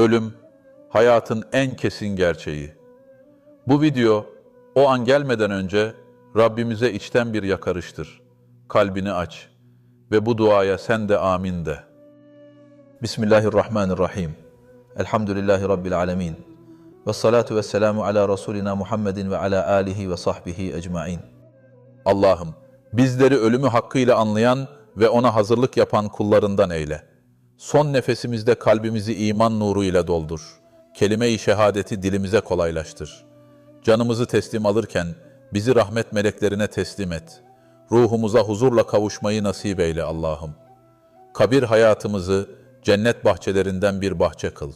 Ölüm, hayatın en kesin gerçeği. Bu video, o an gelmeden önce Rabbimize içten bir yakarıştır. Kalbini aç ve bu duaya sen de amin de. Bismillahirrahmanirrahim. Elhamdülillahi Rabbil alemin. Ve salatu ve selamu ala Resulina Muhammedin ve ala alihi ve sahbihi ecmain. Allah'ım bizleri ölümü hakkıyla anlayan ve ona hazırlık yapan kullarından eyle. Son nefesimizde kalbimizi iman nuru ile doldur. Kelime-i şehadeti dilimize kolaylaştır. Canımızı teslim alırken bizi rahmet meleklerine teslim et. Ruhumuza huzurla kavuşmayı nasip eyle Allah'ım. Kabir hayatımızı cennet bahçelerinden bir bahçe kıl.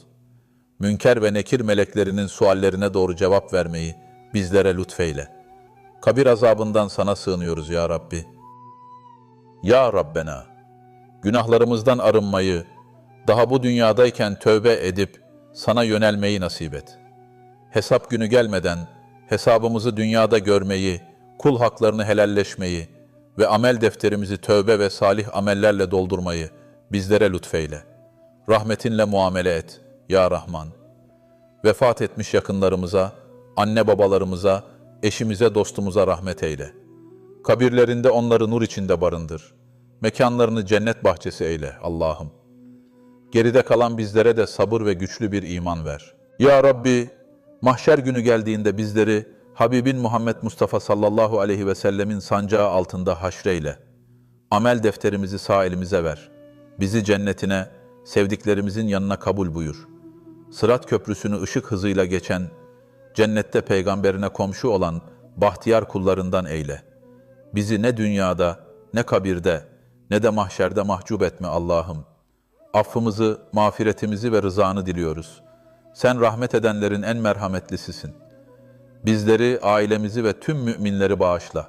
Münker ve nekir meleklerinin suallerine doğru cevap vermeyi bizlere lütfeyle. Kabir azabından sana sığınıyoruz ya Rabbi. Ya Rabbena, günahlarımızdan arınmayı, daha bu dünyadayken tövbe edip sana yönelmeyi nasip et. Hesap günü gelmeden hesabımızı dünyada görmeyi, kul haklarını helalleşmeyi ve amel defterimizi tövbe ve salih amellerle doldurmayı bizlere lütfeyle. Rahmetinle muamele et ya Rahman. Vefat etmiş yakınlarımıza, anne babalarımıza, eşimize, dostumuza rahmet eyle. Kabirlerinde onları nur içinde barındır. Mekanlarını cennet bahçesi eyle Allah'ım. Geride kalan bizlere de sabır ve güçlü bir iman ver. Ya Rabbi, mahşer günü geldiğinde bizleri Habibin Muhammed Mustafa sallallahu aleyhi ve sellemin sancağı altında haşreyle. Amel defterimizi sağ elimize ver. Bizi cennetine, sevdiklerimizin yanına kabul buyur. Sırat köprüsünü ışık hızıyla geçen, cennette peygamberine komşu olan bahtiyar kullarından eyle. Bizi ne dünyada, ne kabirde, ne de mahşerde mahcup etme Allah'ım. Affımızı, mağfiretimizi ve rızanı diliyoruz. Sen rahmet edenlerin en merhametlisisin. Bizleri, ailemizi ve tüm müminleri bağışla.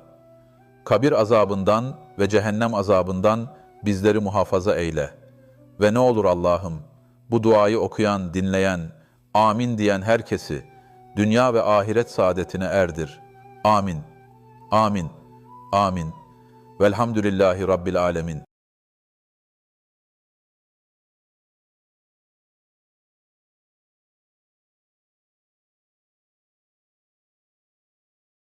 Kabir azabından ve cehennem azabından bizleri muhafaza eyle. Ve ne olur Allah'ım, bu duayı okuyan, dinleyen, amin diyen herkesi dünya ve ahiret saadetine erdir. Amin. Amin. Amin. Velhamdülillahi Rabbil alemin.